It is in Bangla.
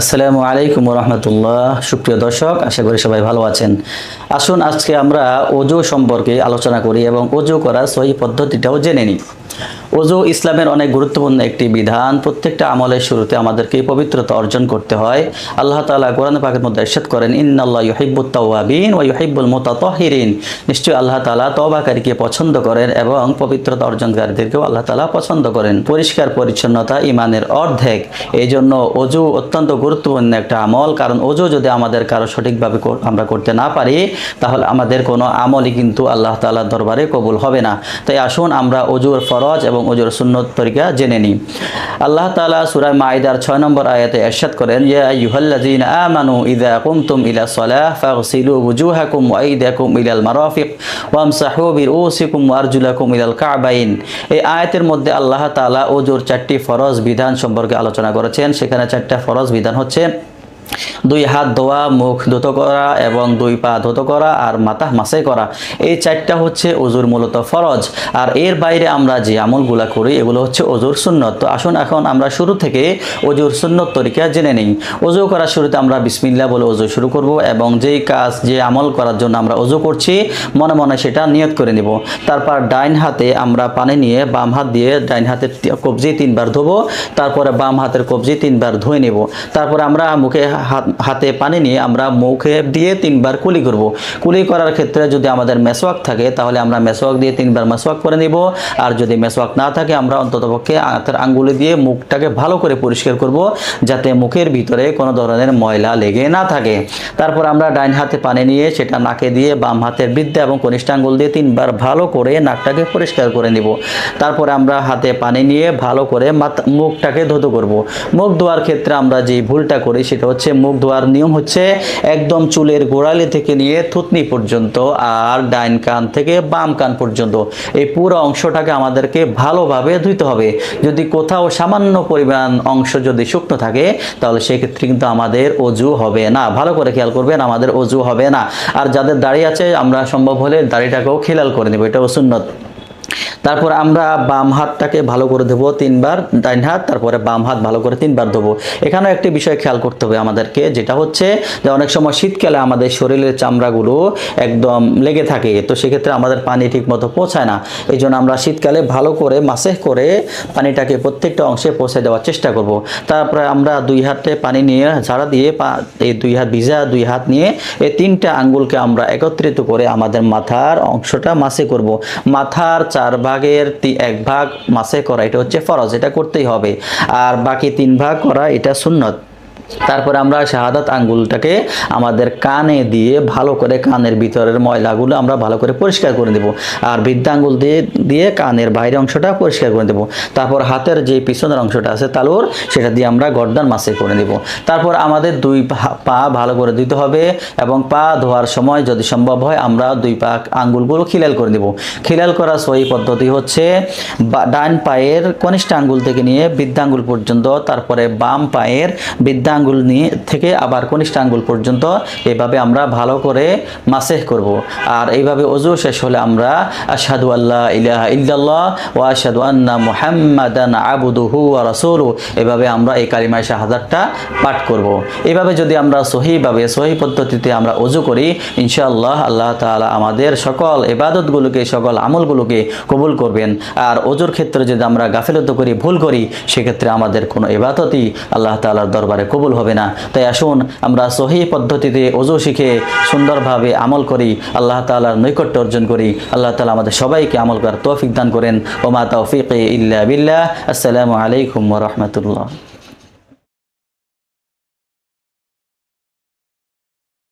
আসসালামু আলাইকুম রহমতুল্লাহ সুপ্রিয় দর্শক, আশা করি সবাই ভালো আছেন। আসুন, আজকে আমরা অজু সম্পর্কে আলোচনা করি এবং অজু করার সহি পদ্ধতিটাও জেনে নিই। অজু ইসলামের অনেক গুরুত্বপূর্ণ একটি বিধান। প্রত্যেকটা আমলের শুরুতে আমাদেরকে পবিত্রতা অর্জন করতে হয়। আল্লাহ তাআলা কোরআন পাকের মধ্যে ইরশাদ করেন, ইন্নাল্লাহ ইউহিব্বুত তাওয়াবিন ওয়া ইউহিব্বুল মুতাতাহহিরিন নিশ্চয়ই আল্লাহ তালা তবাকারীকে পছন্দ করেন এবং পবিত্রতা অর্জনকারীদেরকেও আল্লাহ তাআলা পছন্দ করেন। পরিষ্কার, পরিচ্ছন্নতা, ইমানের অর্ধেক। এই জন্য অজু অত্যন্ত গুরুত্বপূর্ণ একটা আমল। কারণ অজু যদি আমাদের কারও সঠিকভাবে আমরা করতে না পারি, তাহলে আমাদের কোনো আমলই কিন্তু আল্লাহ তাআলার দরবারে কবুল হবে না। তাই আসুন আমরা অজুর ফরজ এবং অজুর সুন্নত তরিকা জেনে নিই। আল্লাহ তাআলা সূরা মাইদার ছয় নম্বর আয়াতে ইরশাদ করেন আমানু ইযা কুমতুম ইলা সলাহ ফাগসিলু ওয়ুজুহাকুম ওয়া আইদাকুম ইলাল মারাফিক ওয়ামসাহু বিরউসিকুম ওয়া আরজুলাকুম ইলাল কাবাইন। এই আয়াতের মধ্যে আল্লাহ তাআলা অজুর চারটি ফরজ বিধান সম্পর্কে আলোচনা করেছেন। সেখানে চারটা ফরজ বিধান হচ্ছে দুই হাত ধোয়া, মুখ ধুত করা এবং দুই পা ধুত করা আর মাথা মাসাই করা। এই চারটা হচ্ছে অজুর মূলত ফরজ। আর এর বাইরে আমরা যে আমলগুলা করি, এগুলো হচ্ছে অজুর সুন্নত। তো আসুন এখন আমরা শুরু থেকে অজুর সুন্নত তরিকা জেনে নিই। অজু করার শুরুতে আমরা বিসমিল্লা বলে অজু শুরু করব এবং যেই কাজ, যে আমল করার জন্য আমরা অজু করছি, মনে মনে সেটা নিয়ত করে নিব। তারপর ডাইন হাতে আমরা পানি নিয়ে বাম হাত দিয়ে ডাইন হাতের কবজি তিনবার ধোবো, তারপরে বাম হাতের কবজি তিনবার ধুয়ে নেব। তারপরে আমরা মুখে হাত- পানি নিয়ে আমরা মুখে দিয়ে তিনবার কুলি করব। কুলি করার ক্ষেত্রে যদি আমাদের মেসওয়াক থাকে, তাহলে আমরা মেসওয়াক দিয়ে তিনবার মেসওয়াক করে নিব। আর যদি মেসওয়াক না থাকে, আমরা অন্ততপক্ষে হাতের আঙ্গুলি দিয়ে মুখটাকে ভালো করে পরিষ্কার করব, যাতে মুখের ভিতরে কোনো ধরনের ময়লা লেগে না থাকে। তারপর আমরা ডাইন হাতে পানি নিয়ে সেটা নাকে দিয়ে বাম হাতের বৃদ্ধা এবং কনিষ্ঠ আঙ্গুল দিয়ে তিনবার ভালো করে নাকটাকে পরিষ্কার করে নিব। তারপরে আমরা হাতে পানি নিয়ে ভালো করে মুখটাকে ধুতো করব। মুখ ধোয়ার ক্ষেত্রে আমরা যে ভুলটা করি, সেটা হচ্ছে মুখ ধোয়ার নিয়ম হচ্ছে একদম চুলের গোড়ালি থেকে নিয়ে থুতনি পর্যন্ত আর ডাইন কান থেকে বাম কান পর্যন্ত। এই পুরো অংশটাকে আমাদেরকে ভালোভাবে ধুইতে হবে। যদি কোথাও সামান্য পরিমাণ অংশ যদি শুকনো থাকে, তাহলে সেক্ষেত্রে কিন্তু আমাদের অজু হবে না। ভালো করে খেয়াল করবেন, আমাদের অজু হবে না। আর যাদের দাড়ি আছে, আমরা সম্ভব হলে দাড়িটাকেও খেলাল করে নেব। এটাও সুন্নত। তারপর আমরা বাম হাতটাকে ভালো করে দেবো তিনবার ডাইন হাত, তারপরে বাম হাত ভালো করে তিনবার দেবো এখানেও একটি বিষয় খেয়াল করতে হবে আমাদেরকে, যেটা হচ্ছে যে অনেক সময় শীতকালে আমাদের শরীরের চামড়াগুলো একদম লেগে থাকে, তো সেক্ষেত্রে আমাদের পানি ঠিক মতো পৌঁছায় না। এই জন্য আমরা শীতকালে ভালো করে মাসে করে পানিটাকে প্রত্যেকটা অংশে পৌঁছে দেওয়ার চেষ্টা করব। তারপরে আমরা দুই হাতে পানি নিয়ে ঝাড়া দিয়ে এই দুই হাত ভিজা দুই হাত নিয়ে এই তিনটা আঙ্গুলকে আমরা একত্রিত করে আমাদের মাথার অংশটা মাসে করব। মাথার চার ভাগের এক ভাগ মাসে করা, এটা হচ্ছে ফরজ, এটা করতেই হবে। আর বাকি তিন ভাগ করা, এটা সুন্নত। তারপরে আমরা শাহাদাত আঙ্গুলটাকে আমাদের কানে দিয়ে ভালো করে কানের ভিতরের ময়লাগুলো আমরা ভালো করে পরিষ্কার করে দেব আর বৃদ্ধা আঙ্গুল দিয়ে দিয়ে কানের বাইরের অংশটা পরিষ্কার করে দেব তারপর হাতের যে পিছনের অংশটা আছে, তালুর, সেটা দিয়ে আমরা গর্দান মাসে করে দেব তারপর আমাদের দুই পা- ভালো করে দিতে হবে এবং পা ধোয়ার সময় যদি সম্ভব হয় আমরা দুই পা আঙ্গুলগুলো খিলাল করে দেব খিলাল করা সহি পদ্ধতি হচ্ছে ডান পায়ের কনিষ্ঠ আঙ্গুল থেকে নিয়ে বৃদ্ধাঙ্গুল পর্যন্ত, তারপরে বাম পায়ের বৃদ্ধাঙ্গুল নিয়ে থেকে আবার কনিষ্ঠ আঙ্গুল পর্যন্ত এভাবে আমরা ভালো করে মাসেহ করব। আর এইভাবে অজু শেষ হলে আমরা আশহাদু আল্লাহ ইলাহা ইল্লাল্লাহ ওয়া আশহাদু আন্না মুহাম্মাদান আবুদুহু ওয়া রাসূলুহু। এভাবে আমরা এই কালিমায় শাহাদাতটা পাঠ করব। এভাবে যদি আমরা সহিভাবে, সহি পদ্ধতিতে আমরা অজু করি, ইনশাআল্লাহ আল্লাহ তাআলা আমাদের সকল ইবাদতগুলোকে, সকল আমলগুলোকে কবুল করবেন। আর অজুর ক্ষেত্রে যদি আমরা গাফিলত করি, ভুল করি, সেক্ষেত্রে আমাদের কোনো ইবাদতই আল্লাহ তাআলার দরবারে কবুল হবে না। তাই আসুন, আমরা সহি পদ্ধতিতে অজু শিখে সুন্দরভাবে আমল করি, আল্লাহ তালার নৈকট্য অর্জন করি। আল্লাহ তালা আমাদের সবাইকে আমল করার তৌফিক দান করেন। ওমা তৌফিক ইল্লা বিল্লাহ। আসসালামু আলাইকুম রাহমাতুল্লাহ।